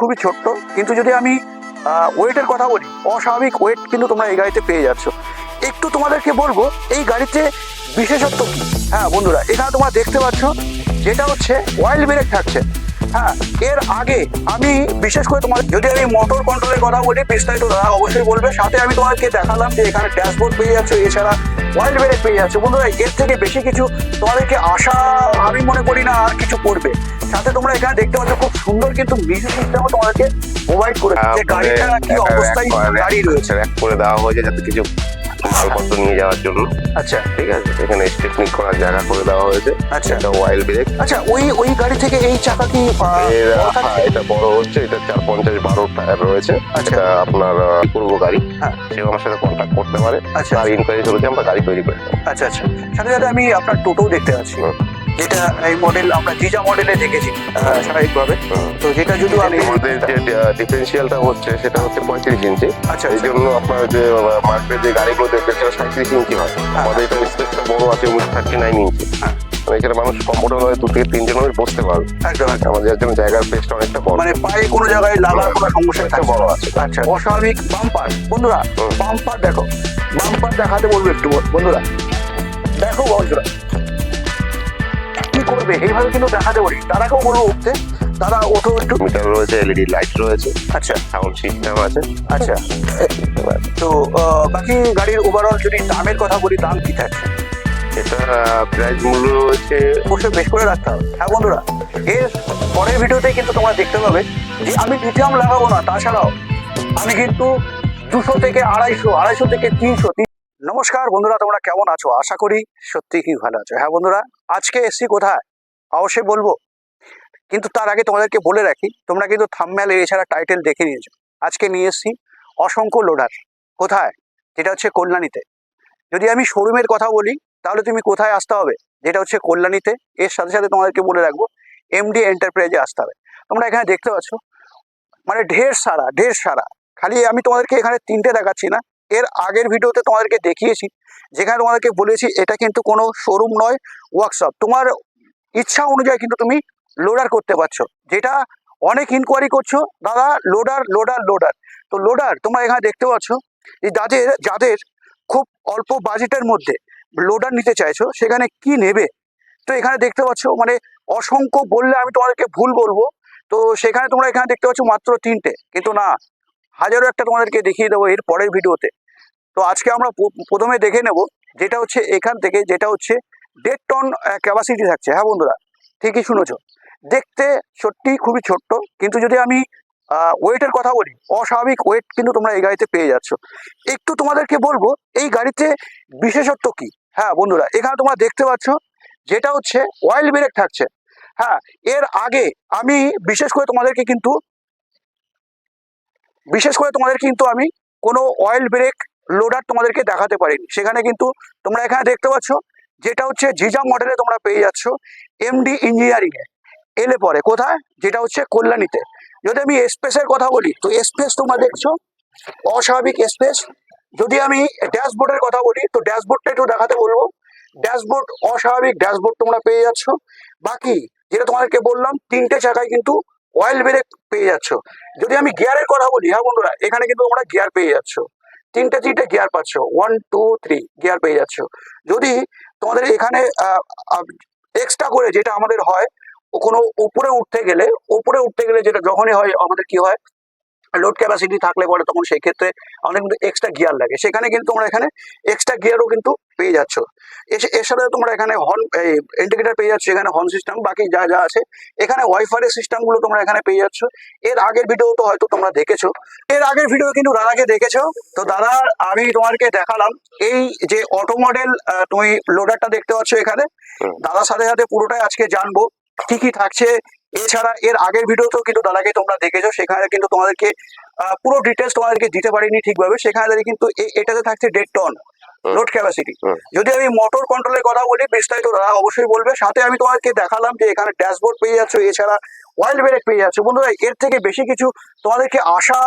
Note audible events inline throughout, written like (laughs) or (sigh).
খুবই ছোট্ট, কিন্তু যদি আমি ওয়েটের কথা বলি, অস্বাভাবিক ওয়েট কিন্তু তোমরা এই গাড়িতে পেয়ে যাচ্ছ। একটু তোমাদেরকে বলব, এই গাড়িতে বিশেষত্ব কি? হ্যাঁ বন্ধুরা, এখানে তোমরা দেখতে পাচ্ছ, যেটা হচ্ছে অয়েল ব্রেক থাকছে। হ্যাঁ এর আগে আমি, বিশেষ করে তোমার, যদি আমি মোটর কন্ট্রোলের কথা বলি, বিস্তারিত দাদা অবশ্যই বলবে। সাথে আমি তোমাদেরকে দেখালাম যে এখানে ড্যাশবোর্ড পেয়ে যাচ্ছ, এছাড়া অয়েল ব্রেক পেয়ে যাচ্ছে। বন্ধুরা, এর থেকে বেশি কিছু তোমাদেরকে আশা, আমি মনে করি না আর কিছু করবে। সাথে তোমরা এখানে দেখতে পাচ্ছ খুব সুন্দর কিন্তু মিউজিক সিস্টেমও তোমাদেরকে প্রোভাইড করে হ্যাঁ, যে গাড়িটা কি অবস্থায় গাড়ি রয়েছে। র্যাক করে দেওয়া হয়েছে যাতে কিছু মালপত্র নিয়ে যাওয়ার জন্য। আচ্ছা। ঠিক আছে এখানে স্টেপনিক করার জায়গা করে দেওয়া হয়েছে। আচ্ছা। এটা ওয়াইল ব্রেক আচ্ছা ওই ওই গাড়ি থেকে এই চাকা কি হ্যাঁ, এটা বড় হচ্ছে এটা চার পঞ্চাশ বারো টায়ার রয়েছে। আচ্ছা। আপনার পূর্ব গাড়ি। হ্যাঁ। সেও আমার সাথে কন্ট্যাক্ট করতে পারে। আচ্ছা। তার ইনকোয়ারি চলছে আমরা গাড়ি তৈরি করে আচ্ছা আচ্ছা। সাথে সাথে আমি আপনার টোটো দেখতে পাচ্ছি। যেটা এই মডেল আমরা জিজা মডেলে দেখেছি স্বাভাবিকভাবে। তো যেটা যদি আমি আমাদের যে ডিফারেন্সিয়ালটা হচ্ছে সেটা হচ্ছে পঁয়ত্রিশ ইঞ্চি। আচ্ছা এই জন্য আপনার যে মার্কেটে যে গাড়িগুলো দেখবে সেটা সাঁত্রিশ ইঞ্চি হয়। আমাদের এটা স্পেসটা বড় আছে থার্টি নাইন ইঞ্চি। হ্যাঁ। মানে এখানে মানুষ কমফোর্টেবল হয়ে দু থেকে তিনজন মানুষ বসতে পারবে। আমাদের জন্য জায়গার স্পেসটা অনেকটা বড়। মানে পায়ে কোনো জায়গায় লাগার কোনো সমস্যা একটা বড় আছে। আচ্ছা অস্বাভাবিক বাম্পার বন্ধুরা। বাম্পার দেখো। বাম্পার দেখাতে বলব একটু বন্ধুরা। দেখো বন্ধুরা। কি এইভাবে কিন্তু দেখাতে বলি তারাকেও বলব উঠতে তারা ওঠো একটু। মিটার রয়েছে এলইডি লাইট রয়েছে। আচ্ছা। সাউন্ড সিস্টেম আছে। আচ্ছা। তো বাকি গাড়ির ওভারঅল যদি দামের কথা বলি দাম কি থাকছে এটা প্রাইস মূল্য রয়েছে অবশ্যই বেশ করে রাখতে হবে। হ্যাঁ বন্ধুরা এর পরের ভিডিওতে কিন্তু তোমরা দেখতে পাবে যে আমি লিথিয়াম লাগাবো না তাছাড়াও আমি কিন্তু দুশো থেকে আড়াইশো আড়াইশো থেকে তিনশো নমস্কার বন্ধুরা তোমরা কেমন আছো? আশা করি সত্যি কি ভালো আছো। হ্যাঁ বন্ধুরা আজকে এসছি কোথায়? অবশ্যই বলব। কিন্তু তার আগে তোমাদেরকে বলে রাখি, তোমরা কিন্তু থাম্মেল এছাড়া টাইটেল দেখে নিয়েছো। আজকে নিয়ে এসছি অসংখ্য লোডার কোথায়? যেটা হচ্ছে কল্যাণীতে। যদি আমি শোরুমের কথা বলি, তাহলে তুমি কোথায় আসতে হবে? যেটা হচ্ছে কল্যাণীতে। এর সাথে সাথে তোমাদেরকে বলে রাখব এমডি এন্টারপ্রাইজে আসতে হবে। তোমরা এখানে দেখতে পাচ্ছ মানে ঢের সারা ঢের সারা। খালি আমি তোমাদেরকে এখানে তিনটে দেখাচ্ছি না। এর আগের ভিডিওতে তোমাদেরকে দেখিয়েছি, যেখানে তোমাদেরকে বলেছি, এটা কিন্তু কোনো শোরুম নয় ওয়ার্কশপ তোমার ইচ্ছা অনুযায়ী কিন্তু তুমি লোডার করতে পারছ। যেটা অনেক ইনকোয়ারি করছ, দাদা লোডার লোডার লোডার তো লোডার তোমরা এখানে দেখতে পাচ্ছ যাদের যাদের খুব অল্প বাজেটের মধ্যে লোডার নিতে চাইছো, সেখানে কি নেবে? তো এখানে দেখতে পাচ্ছ মানে অসংখ্য বললে আমি তোমাদেরকে ভুল বলব। তো সেখানে তোমরা এখানে দেখতে পাচ্ছ মাত্র তিনটে। কিন্তু না, হাজারো একটা তোমাদেরকে দেখিয়ে দেবো এর পরের ভিডিওতে। তো আজকে আমরা প্রথমে দেখে নেব, যেটা হচ্ছে এখান থেকে, যেটা হচ্ছে দেড় টন ক্যাপাসিটি থাকছে। হ্যাঁ বন্ধুরা, ঠিকই শুনেছ। দেখতে সত্যি খুবই ছোট্ট, কিন্তু যদি আমি ওয়েটের কথা বলি, অস্বাভাবিক ওয়েট কিন্তু তোমরা এই গাড়িতে পেয়ে যাচ্ছ। একটু তোমাদেরকে বলব, এই গাড়িতে বিশেষত্ব কি? হ্যাঁ বন্ধুরা, এখানে তোমরা দেখতে পাচ্ছ, যেটা হচ্ছে অয়েল ব্রেক থাকছে। হ্যাঁ এর আগে আমি বিশেষ করে তোমাদেরকে কিন্তু, বিশেষ করে তোমাদের কিন্তু আমি কোনো অয়েল ব্রেক লোডার তোমাদেরকে দেখাতে পারিনি। সেখানে কিন্তু তোমরা এখানে দেখতে পাচ্ছ যেটা হচ্ছে জিজা মডেলে তোমরা পেয়ে যাচ্ছ এমডি ইঞ্জিনিয়ারিং এ। এলে পরে, কোথায়? যেটা হচ্ছে কল্যাণীতে। যদি আমি স্পেসের কথা বলি, তো স্পেস তোমরা দেখছ, অস্বাভাবিক স্পেস যদি আমি ড্যাশবোর্ডের কথা বলি, তো ড্যাশবোর্ডটা একটু দেখাতে বলব। ড্যাশবোর্ড অস্বাভাবিক ড্যাশবোর্ড তোমরা পেয়ে যাচ্ছ। বাকি, যেটা তোমাদেরকে বললাম, তিনটে চাকায় কিন্তু অয়েল ব্রেক পেয়ে যাচ্ছ। যদি আমি গিয়ারের কথা বলি হ্যাঁ বন্ধুরা, এখানে কিন্তু তোমরা গিয়ার পেয়ে যাচ্ছ। তিনটে তিনটে গিয়ার পাচ্ছ। ওয়ান টু থ্রি গিয়ার পেয়ে যাচ্ছ। যদি তোমাদের এখানে এক্সট্রা করে যেটা আমাদের হয় কোনো উপরে উঠতে গেলে, উপরে উঠতে গেলে যেটা যখনই হয়, আমাদের কি হয় লোড ক্যাপাসিটি থাকলে পরে তখন সেই ক্ষেত্রে আমাদের কিন্তু এক্সট্রা গিয়ার লাগে। সেখানে কিন্তু তোমরা এখানে এক্সট্রা গিয়ারও কিন্তু পেয়ে যাচ্ছ। সাথে তোমরা এখানে হর্ন এই ইন্ডিকেটার পেয়ে যাচ্ছ এখানে হর্ন সিস্টেম বাকি যা যা আছে। এখানে ওয়াইফাই সিস্টেমগুলো তোমরা এখানে পেয়ে যাচ্ছ। এর আগের ভিডিও তো হয়তো তোমরা দেখেছ। এর আগের ভিডিও কিন্তু দাদাকে দেখেছ। তো দাদা আমি তোমাকে দেখালাম। এই যে অটো মডেল তুমি লোডারটা দেখতে পাচ্ছ এখানে। দাদার সাথে সাথে পুরোটাই আজকে জানব। কি কি থাকছে? এছাড়া এর আগের ভিডিওতেও কিন্তু দাদাকে তোমরা দেখেছ সেখানে কিন্তু তোমাদেরকে পুরো ডিটেলস তোমাদেরকে দিতে পারিনি ঠিকভাবে সেখানে কিন্তু এটাতে থাকছে দেড় টন লোড ক্যাপাসিটি যদি আমি মোটর কন্ট্রোলের কথা বলি বিস্তারিত দাদা অবশ্যই বলবে। সাথে আমি তোমাদেরকে দেখালাম যে এখানে ড্যাশবোর্ড পেয়ে যাচ্ছ এছাড়া অয়েল ব্রেক পেয়ে যাচ্ছ। বন্ধুরা এর থেকে বেশি কিছু তোমাদেরকে আশা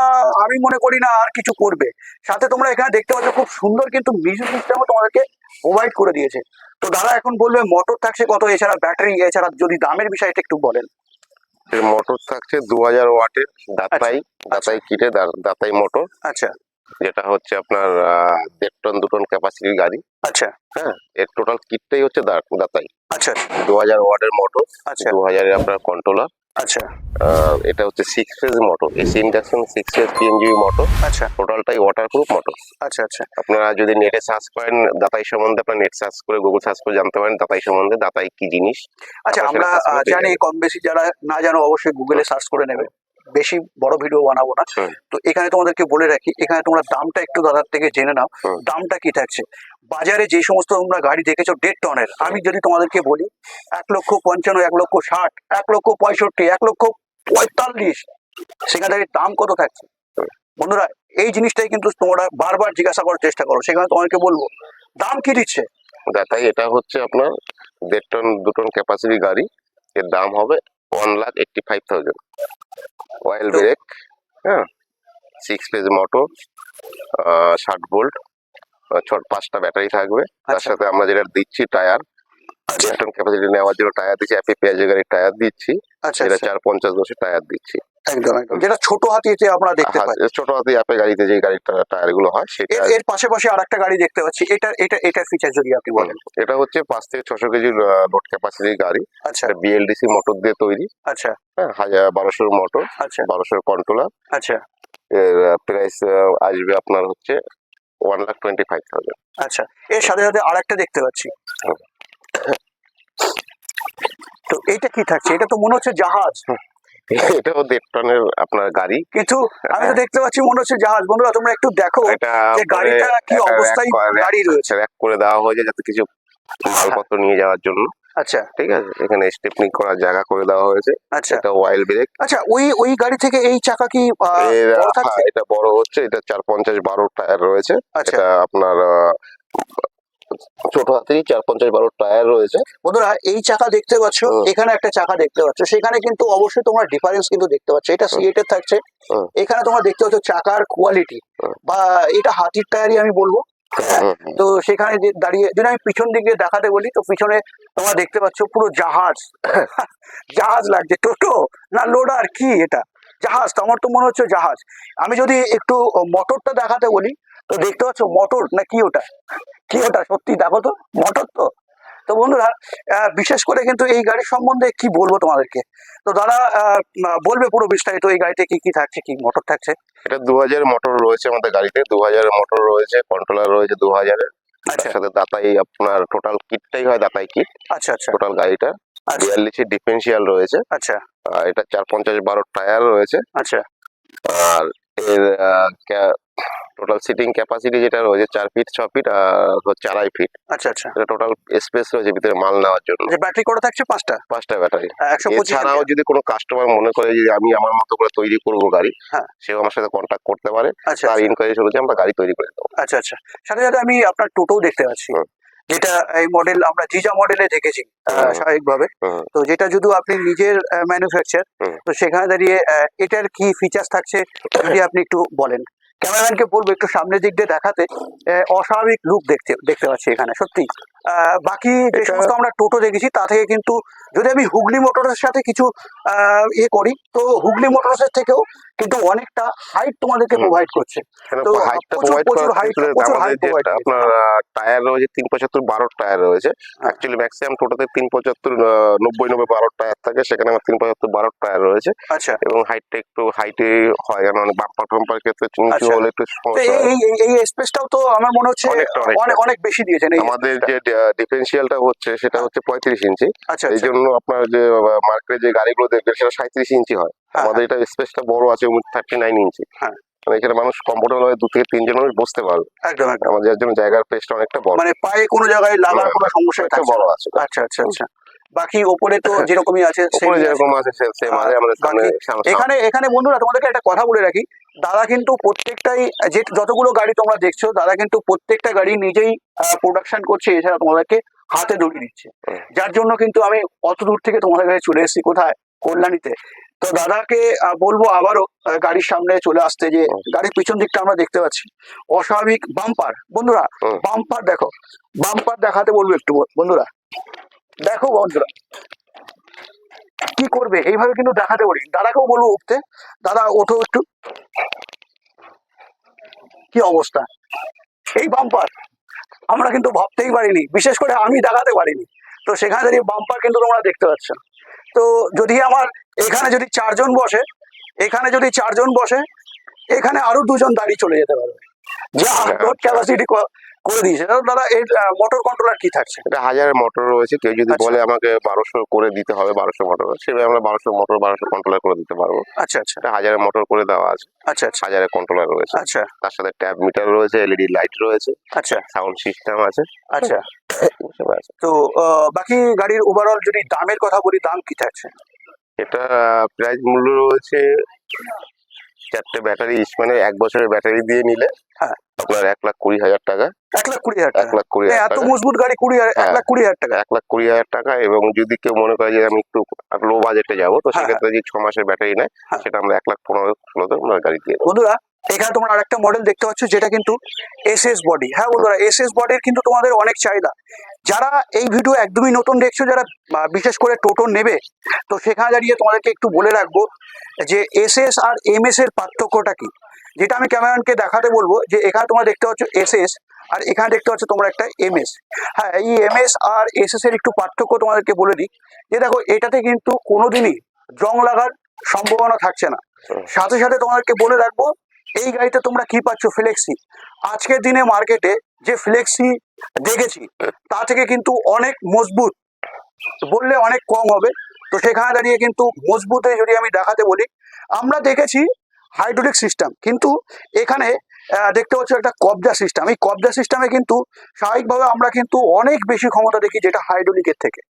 আমি মনে করি না আর কিছু করবে। সাথে তোমরা এখানে দেখতে পাচ্ছ খুব সুন্দর কিন্তু মিউজিক সিস্টেমও তোমাদেরকে প্রোভাইড করে দিয়েছে। তো দাদা এখন বলবে মোটর থাকছে কত? এছাড়া ব্যাটারি এছাড়া যদি দামের বিষয়টা একটু বলেন। এর মোটর থাকছে দু হাজার ওয়াটের দাতাই দাতাই কিটে দাতাই মোটর। আচ্ছা। যেটা হচ্ছে আপনার আহ, দেড় টন দু টন ক্যাপাসিটির গাড়ি। আচ্ছা। হ্যাঁ এর টোটাল কিটটাই হচ্ছে দাতাই। আচ্ছা। দু হাজার ওয়াটের মোটর আচ্ছা। দু হাজারের আপনার কন্ট্রোলার আচ্ছা। এটা হচ্ছে six phase motor AC induction six phase PNGB motor আচ্ছা। টোটালটাই ওয়াটার প্রুফ মোটর আচ্ছা আচ্ছা। আপনারা যদি নেটে সার্চ করেন দাতাই সম্বন্ধে আপনার নেট সার্চ করে গুগল সার্চ করে জানতে পারেন দাতাই সম্বন্ধে দাতাই কি জিনিস। আচ্ছা আমরা জানি কম বেশি যারা না জানো অবশ্যই গুগলে সার্চ করে নেবে। বেশি বড় ভিডিও বানাবো না। তো এখানে তোমাদেরকে বলে রাখি এখানে তোমরা দামটা একটু দাদার থেকে জেনে নাও দামটা কি থাকছে? বাজারে যে সমস্ত তোমরা গাড়ি দেখেছ দেড় টনের। আমি যদি তোমাদেরকে বলি এক লক্ষ পঞ্চান্ন এক লক্ষ ষাট এক লক্ষ পঁয়ষট্টি এক লক্ষ পঁয়তাল্লিশ সেখানে দাম কত থাকছে? বন্ধুরা এই জিনিসটাই কিন্তু তোমরা বারবার জিজ্ঞাসা করার চেষ্টা করো। সেখানে তোমাকে বলব দাম কি দিচ্ছে? দাতাই এটা হচ্ছে আপনার দেড় টন দু টন ক্যাপাসিটি গাড়ি। এর দাম হবে one lakh eighty five thousand oil brake হ্যাঁ সিক্স ফেজ মোটর ষাট ভোল্ট ছ পাঁচটা ব্যাটারি থাকবে। তার আচ্ছা। সাথে আমরা যেটা দিচ্ছি টায়ার আচ্ছা। ক্যাপাসিটি নেওয়ার জন্য টায়ার দিচ্ছি অ্যাপি পেঁয়াজের গাড়ির টায়ার দিচ্ছি। আচ্ছা আচ্ছা, চার পঞ্চাশ দশের টায়ার দিচ্ছি। একদম একদম। যেটা ছোট হাতিতে আমরা দেখতে পাই। হাত- ছোট হাতি অ্যাপে গাড়িতে যে গাড়ির টায়ারগুলো হয় সেটা এর এর পাশাপাশি আর একটা গাড়ি দেখতে পাচ্ছি। এটা এটা এটার ফিচার যদি আপনি বলেন। এটা হচ্ছে পাঁচ থেকে ছশো কেজি লোড ক্যাপাসিটির গাড়ি। আচ্ছা। বিএলডিসি মোটর দিয়ে তৈরি। আচ্ছা। হ্যাঁ হাজার বারোশোর মোটর আচ্ছা। বারোশোর কন্ট্রোলার আচ্ছা। এর প্রাইস আসবে আপনার হচ্ছে one lakh twenty five thousand আচ্ছা। এর সাথে সাথে আর একটা দেখতে পাচ্ছি। তো এটা কি থাকছে? এটা তো মনে হচ্ছে জাহাজ। এটাও দেড় টনের আপনার গাড়ি। কিন্তু আমি তো দেখতে পাচ্ছি মনে হচ্ছে জাহাজ। বন্ধুরা তোমরা একটু দেখো যে গাড়িটা কি অবস্থায় দাঁড়িয়ে রয়েছে। র্যাক করে দেওয়া হয়েছে যাতে কিছু মালপত্র নিয়ে যাওয়ার জন্য। আচ্ছা। ঠিক আছে? এখানে স্টেপনি করার জায়গা করে দেওয়া হয়েছে। আচ্ছা। এটা ওয়াইল ব্রেক আচ্ছা ওই ওই গাড়ি থেকে এই চাকা কি হ্যাঁ, এটা বড় হচ্ছে এটা চার পঞ্চাশ বারো টায়ার রয়েছে। আচ্ছা। এটা আপনার ছোট হাতেরই চার পঞ্চাশ বারো টায়ার রয়েছে। বন্ধুরা এই চাকা দেখতে পাচ্ছ। এখানে একটা চাকা দেখতে পাচ্ছ। সেখানে কিন্তু অবশ্যই তোমরা ডিফারেন্স কিন্তু দেখতে পাচ্ছ। এটা সিএটের থাকছে। এখানে তোমরা দেখতে পাচ্ছ চাকার কোয়ালিটি বা এটা হাতির টায়ারই আমি বলব। হুম। তো সেখানে যে দাঁড়িয়ে যদি আমি পিছন দিক দেখাতে বলি তো পিছনে তোমরা দেখতে পাচ্ছ পুরো জাহাজ। (laughs) জাহাজ লাগছে। টোটো না লোডার কি এটা? জাহাজ তো আমার তো মনে হচ্ছে জাহাজ। আমি যদি একটু মোটরটা দেখাতে বলি তো দেখতে পাচ্ছ মোটর না কি ওটা? কি ওটা? সত্যি দেখো তো মটর তো। তো বন্ধুরা বিশেষ করে কিন্তু এই গাড়ি সম্বন্ধে কি বলব তোমাদেরকে? তো দাদা বলবে পুরো বিস্তারিত এই গাড়িতে কি কি থাকছে কি মোটর থাকছে? এটা দু হাজার মোটর রয়েছে আমাদের গাড়িতে। দু হাজার মোটর রয়েছে কন্ট্রোলার রয়েছে দু হাজারের আচ্ছা। সাথে দাতাই আপনার টোটাল কিটটাই হয় দাতাই কিট আচ্ছা আচ্ছা। টোটাল গাড়িটা। আচ্ছা। বিয়াল্লিশের ডিফেন্সিয়াল রয়েছে। আচ্ছা। এটা চার পঞ্চাশ বারো টায়ার রয়েছে। আচ্ছা। আর এর টোটাল সিটিং ক্যাপাসিটি যেটা রয়েছে চার ফিট ছ ফিট আর হচ্ছে আড়াই ফিট আচ্ছা আচ্ছা। এটা টোটাল স্পেস রয়েছে ভিতরে মাল নেওয়ার জন্য। যে ব্যাটারি করা থাকছে? পাঁচটা? পাঁচটা ব্যাটারি এছাড়াও যদি কোনো কাস্টমার মনে করে যে আমি আমার মতো করে তৈরি করব গাড়ি হ্যাঁ। সেও আমার সাথে কন্ট্যাক্ট করতে পারে। আচ্ছা তার আচ্ছা, ইনকোয়ারি শুরুতে আমরা গাড়ি তৈরি করে দেবো। আচ্ছা আচ্ছা। সাথে সাথে আমি আপনার টোটো দেখতে পাচ্ছি। যেটা এই মডেল আমরা জিজা মডেলে দেখেছি। স্বাভাবিকভাবে। তো যেটা যদি আপনি নিজের ম্যানুফ্যাকচার। তো সেখানে দাঁড়িয়ে এটার কি ফিচার্স থাকছে যদি আপনি একটু বলেন। ক্যামেরাম্যানকে বলব একটু সামনের দিক দিয়ে দেখাতে অস্বাভাবিক লুক দেখতে দেখতে পাচ্ছি এখানে সত্যি বাকি যে সমস্ত আমরা টোটো দেখেছি তা থেকে কিন্তু যদি আমি হুগলি মোটরসের সাথে কিছু আহ, ইয়ে করি তো হুগলি মোটরসের থেকেও কিন্তু অনেকটা হাইট তোমাদেরকে প্রোভাইড করছে তো প্রচুর- প্রচুর। আপনার টায়ার রয়েছে তিন পঁচাত্তর বারো টায়ার রয়েছে। অ্যাকচুয়ালি ম্যাক্সিমাম টোটোতে তিন পঁচাত্তর নব্বই নব্বই বারো টায়ার থাকে সেখানে আমার তিন পঁচাত্তর বারো টায়ার রয়েছে আচ্ছা এবং হাইটটা একটু হাইটে হয় কারণ বাম্পার ফাম্পার ক্ষেত্রে। হলে একটু এই হয়। স্পেসটাও তো আমার মনে হচ্ছে। অনেক অনেক বেশি দিয়েছেন। আমাদের যে ডিফারেন্সিয়ালটা হচ্ছে সেটা হচ্ছে পঁয়ত্রিশ ইঞ্চি। আচ্ছা এই আচ্ছা। জন্য আপনার যে মার্কেটে যে গাড়িগুলো দেখবেন সেটা সাঁত্রিশ ইঞ্চি হয়। হ্যাঁ, আমাদের এটা স্পেসটা বড় আছে থার্টি নাইন ইঞ্চি। হ্যাঁ। মানে এখানে মানুষ কমফোর্টেবল হয়ে দু থেকে তিনজন মানুষ বসতে পারবে। একদম একদম। আমাদের জন্য জায়গার পেসটা অনেকটা বড়। মানে পায়ে কোনো জায়গায় লাগার হ্যাঁ, কোনো সমস্যা একটা থাকছে বড় আছে। আচ্ছা আচ্ছা আচ্ছা। বাকি ওপরে তো যেরকমই আছে আছে। যেরকম আছে। সেম আছে আমাদের সামনে- এখানে এখানে বন্ধুরা তোমাদেরকে একটা কথা বলে রাখি। দাদা কিন্তু প্রত্যেকটাই যে যতগুলো গাড়ি তোমরা দেখছ দাদা কিন্তু প্রত্যেকটা গাড়ি নিজেই প্রোডাকশন করছে এছাড়া তোমাদেরকে হাতে ধরিয়ে দিচ্ছে। যার জন্য কিন্তু আমি অত দূর থেকে তোমাদের কাছে চলে এসেছি কোথায়? কল্যাণীতে। তো দাদাকে বলব আবারও গাড়ির সামনে চলে আসতে যে গাড়ির পিছন দিকটা আমরা দেখতে পাচ্ছি। অস্বাভাবিক বাম্পার বন্ধুরা বাম্পার দেখো। বাম্পার দেখাতে বলব একটু বন্ধুরা। দেখো বন্ধুরা। কি করবে? এইভাবে কিন্তু দেখাতে পারি দাদাকেও বলব উঠতে। দাদা ওঠো একটু। কি অবস্থা? এই বাম্পার আমরা কিন্তু ভাবতেই পারিনি। বিশেষ করে আমি দেখাতে পারিনি। তো সেখানে দাঁড়িয়ে বাম্পার কিন্তু তোমরা দেখতে পাচ্ছ। তো যদি আমার এখানে যদি চারজন বসে এখানে যদি চারজন বসে এখানে আরও দুজন দাঁড়িয়ে চলে যেতে পারবে। যা লোড ক্যাপাসিটি করে দিয়েছে। দাদা এর মোটর কন্ট্রোলার কি থাকছে? এটা হাজারের মোটর রয়েছে। কেউ যদি আচ্ছা। বলে আমাকে বারোশো করে দিতে হবে বারোশো মোটর সেভাবে আমরা বারোশো মোটর বারোশো কন্ট্রোলার করে দিতে পারব। আচ্ছা আচ্ছা। এটা হাজারের মোটর করে দেওয়া আছে। আচ্ছা আচ্ছা। হাজারের কন্ট্রোলার রয়েছে। আচ্ছা। তার সাথে ট্যাব মিটার রয়েছে এলইডি লাইট রয়েছে। আচ্ছা। সাউন্ড সিস্টেম আছে। আচ্ছা। তো বাকি গাড়ির ওভারঅল যদি দামের কথা বলি দাম কি থাকছে? এটা প্রাইস মূল্য রয়েছে চারটে ব্যাটারি মানে এক বছরের ব্যাটারি দিয়ে নিলে হ্যাঁ। আপনার এক লাখ কুড়ি হাজার টাকা এক লাখ কুড়ি হাজার এক লাখ কুড়ি হাজার এত মজবুত গাড়ি কুড়ি হাজার এক হ্যাঁ। লাখ কুড়ি হাজার টাকা এক লাখ কুড়ি হাজার টাকা এবং যদি কেউ মনে করে যে আমি একটু লো বাজেটে যাব তো হ্যাঁ, সেক্ষেত্রে যে ছ মাসের ব্যাটারি নেয়। সেটা আমরা এক লাখ পনেরো ষোলোতে আমরা গাড়ি দিয়ে বন্ধুরা এখানে তোমরা আরেকটা মডেল দেখতে পাচ্ছ যেটা কিন্তু এস এস বডি হ্যাঁ বন্ধুরা এস এস বডির কিন্তু তোমাদের অনেক চাহিদা। যারা এই ভিডিও একদমই নতুন দেখছ যারা বিশেষ করে টোটো নেবে তো সেখানে দাঁড়িয়ে তোমাদেরকে একটু বলে রাখব যে S S R M S এর পার্থক্যটা কি। যেটা আমি ক্যামেরানকে দেখাতে বলব যে এখানে তোমরা দেখতে পাচ্ছ এস এস আর এখানে দেখতে পাচ্ছ তোমরা একটা এম এস হ্যাঁ এই M S R S S এর একটু পার্থক্য তোমাদেরকে বলে দিই। যে দেখো এটাতে কিন্তু কোনোদিনই জং লাগার সম্ভাবনা থাকছে না। সাথে সাথে তোমাদেরকে বলে রাখব এই গাড়িতে তোমরা কি পাচ্ছ ফ্লেক্সি আজকের দিনে মার্কেটে যে ফ্লেক্সি দেখেছি, তা থেকে কিন্তু অনেক মজবুত। বললে অনেক কম হবে। তো সেখানে দাঁড়িয়ে কিন্তু মজবুতে যদি আমি দেখাতে বলি, আমরা দেখেছি হাইড্রোলিক সিস্টেম কিন্তু এখানে দেখতে পাচ্ছ একটা কবজা সিস্টেম এই কবজা সিস্টেমে কিন্তু স্বাভাবিকভাবে আমরা কিন্তু অনেক বেশি ক্ষমতা দেখি যেটা হাইড্রোলিকের থেকে।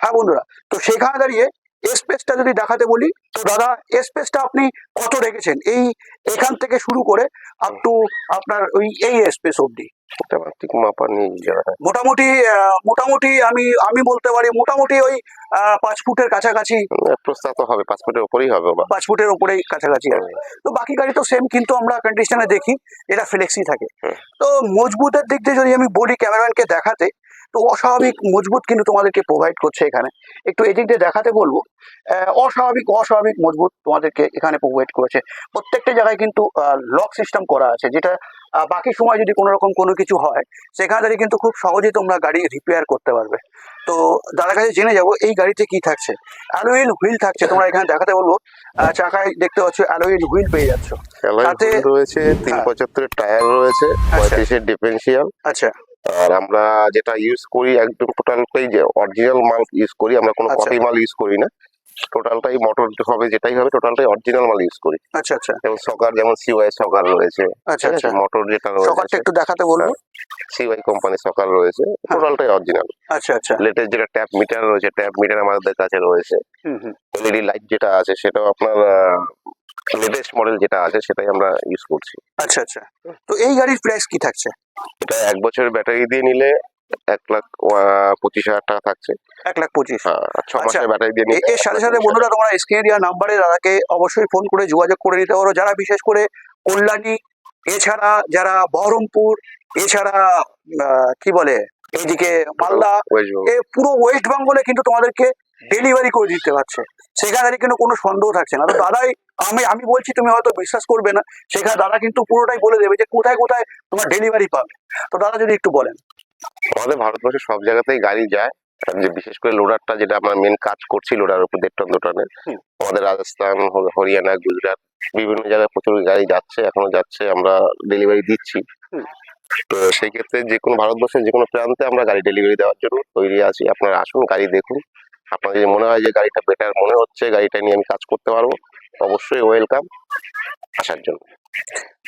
হ্যাঁ বন্ধুরা, তো সেখানে দাঁড়িয়ে স্পেসটা যদি দেখাতে বলি তো দাদা স্পেসটা আপনি কত রেখেছেন? এই এখান থেকে শুরু করে আপ টু আপনার ওই এই স্পেস অবধি। মোটামুটি মোটামুটি আমি আমি বলতে পারি মোটামুটি ওই পাঁচ ফুটের কাছাকাছি। প্রস্তাব হবে পাঁচ ফুটের উপরেই হবে পাঁচ ফুটের উপরেই কাছাকাছি আছে। তো বাকি গাড়ি তো সেম কিন্তু আমরা কন্ডিশনে দেখি এটা ফ্লেক্সি থাকে। তো মজবুতের দিক দিয়ে যদি আমি বলি ক্যামেরাম্যানকে দেখাতে তো অস্বাভাবিক মজবুত কিন্তু তোমাদেরকে প্রোভাইড করছে এখানে। একটু এদিক দিয়ে দেখাতে বলব অস্বাভাবিক অস্বাভাবিক মজবুত তোমাদেরকে এখানে প্রোভাইড করেছে। প্রত্যেকটা জায়গায় কিন্তু লক সিস্টেম করা আছে যেটা বাকি সময় যদি কোনো রকম কোনো কিছু হয় সেখান থেকে কিন্তু খুব সহজেই তোমরা গাড়ি রিপেয়ার করতে পারবে। তো দাদার কাছে জেনে যাব এই গাড়িতে কি থাকছে? অ্যালোয়েল হুইল থাকছে তোমরা এখানে দেখাতে বলব। চাকায় দেখতে পাচ্ছ অ্যালোয়েল হুইল পেয়ে যাচ্ছ। রয়েছে তিন হ্যাঁ। পঁচাত্তরের টায়ার রয়েছে পঁয়ত্রিশের ডিফারেন্সিয়াল আচ্ছা। আর আমরা যেটা ইউজ করি একদম টোটালটাই যে অরিজিনাল মাল ইউজ করি আমরা কোনো আচ্ছা। কপি মাল ইউজ করি না। টোটালটাই মোটর হবে যেটাই হবে টোটালটাই অরিজিনাল মাল ইউজ করি। আচ্ছা আচ্ছা। যেমন সকার যেমন সিওয়াই সকার রয়েছে। আচ্ছা আচ্ছা। মোটর যেটা রয়েছে। একটু দেখাতে বলব সিওয়াই কোম্পানি সকার রয়েছে টোটালটাই অরিজিনাল আচ্ছা আচ্ছা। লেটেস্ট যেটা ট্যাপ মিটার রয়েছে ট্যাপ মিটার আমাদের কাছে রয়েছে। হুম হুম। এলইডি লাইট যেটা আছে সেটাও আপনার লেটেস্ট মডেল যেটা আছে সেটাই আমরা ইউজ করছি। আচ্ছা আচ্ছা। তো এই গাড়ির প্রাইস কি থাকছে? এটা এক বছরের ব্যাটারি দিয়ে নিলে এক লাখ পঁচিশ হাজার টাকা থাকছে। এক লাখ পঁচিশ। হ্যাঁ ছ আচ্ছা, মাসের ব্যাটারি দিয়ে এর সাথে সাথে বন্ধুরা তোমরা স্ক্রিনে দেওয়া নাম্বারে দাদাকে অবশ্যই ফোন করে যোগাযোগ করে নিতে পারো। যারা বিশেষ করে কল্যাণী এছাড়া যারা বহরমপুর এছাড়া কি বলে এইদিকে মালদা। পুরো ওয়েস্ট বেঙ্গলে কিন্তু তোমাদেরকে ডেলিভারি করে দিতে পারছে। সেখানে কিন্তু কোনো সন্দেহ থাকছে না। তো দাদাই আমি আমি বলছি তুমি হয়তো বিশ্বাস করবে না। সেখানে দাদা কিন্তু পুরোটাই বলে দেবে যে কোথায় কোথায় তোমার ডেলিভারি পাবে? তো দাদা যদি একটু বলেন। আমাদের ভারতবর্ষের সব জায়গাতেই গাড়ি যায়। যে বিশেষ করে লোডারটা যেটা আমরা মেন কাজ করছি লোডার উপর দেড় টন দু টনের আমাদের রাজস্থান হরিয়ানা গুজরাট বিভিন্ন জায়গায় প্রচুর গাড়ি যাচ্ছে এখনও যাচ্ছে আমরা ডেলিভারি দিচ্ছি। তো সেই ক্ষেত্রে যে কোনো ভারতবর্ষের যে কোনো প্রান্তে আমরা গাড়ি ডেলিভারি দেওয়ার জন্য তৈরি আছি। আপনারা আসুন গাড়ি দেখুন। আপনার যদি মনে হয় যে গাড়িটা বেটার মনে হচ্ছে, গাড়িটা নিয়ে আমি কাজ করতে পারব, অবশ্যই ওয়েলকাম আসার জন্য।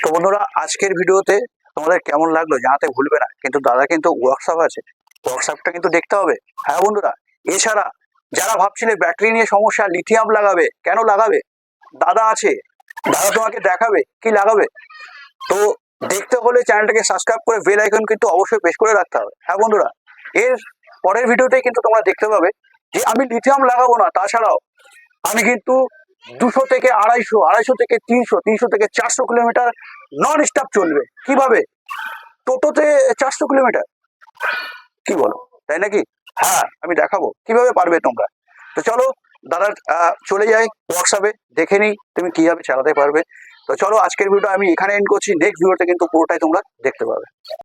তো বন্ধুরা, আজকের ভিডিওতে তোমাদের কেমন লাগল জানাতে ভুলবে না, কিন্তু দাদা কিন্তু ওয়ার্কশপ আছে ওয়ার্কশপটা কিন্তু দেখতে হবে। হ্যাঁ বন্ধুরা, এছাড়া যারা ভাবছিলে ব্যাটারি নিয়ে সমস্যা লিথিয়াম লাগাবে, কেন লাগাবে? দাদা আছে, দাদা তোমাকে দেখাবে, কি লাগাবে? তো দেখতে হলে চ্যানেলটাকে সাবস্ক্রাইব করে বেল আইকন কিন্তু অবশ্যই প্রেস করে রাখতে হবে। হ্যাঁ বন্ধুরা, এর পরের ভিডিওতে কিন্তু তোমরা দেখতে পাবে যে আমি লিথিয়াম লাগাবো না, তাছাড়াও আমি কিন্তু দুশো থেকে আড়াইশো আড়াইশো থেকে তিনশো তিনশো থেকে চারশো কিলোমিটার নন স্টপ চলবে। কীভাবে? টোটোতে চারশো কিলোমিটার। কি বলো? তাই নাকি? হ্যাঁ আমি দেখাবো। কীভাবে পারবে তোমরা? তো চলো, দাদা চলে যাই হোয়াটসঅ্যাপে দেখে নিই তুমি কীভাবে চালাতে পারবে। তো চলো, আজকের ভিডিও আমি এখানে এন্ড করছি। নেক্সট ভিডিওতে কিন্তু পুরোটাই তোমরা দেখতে পাবে।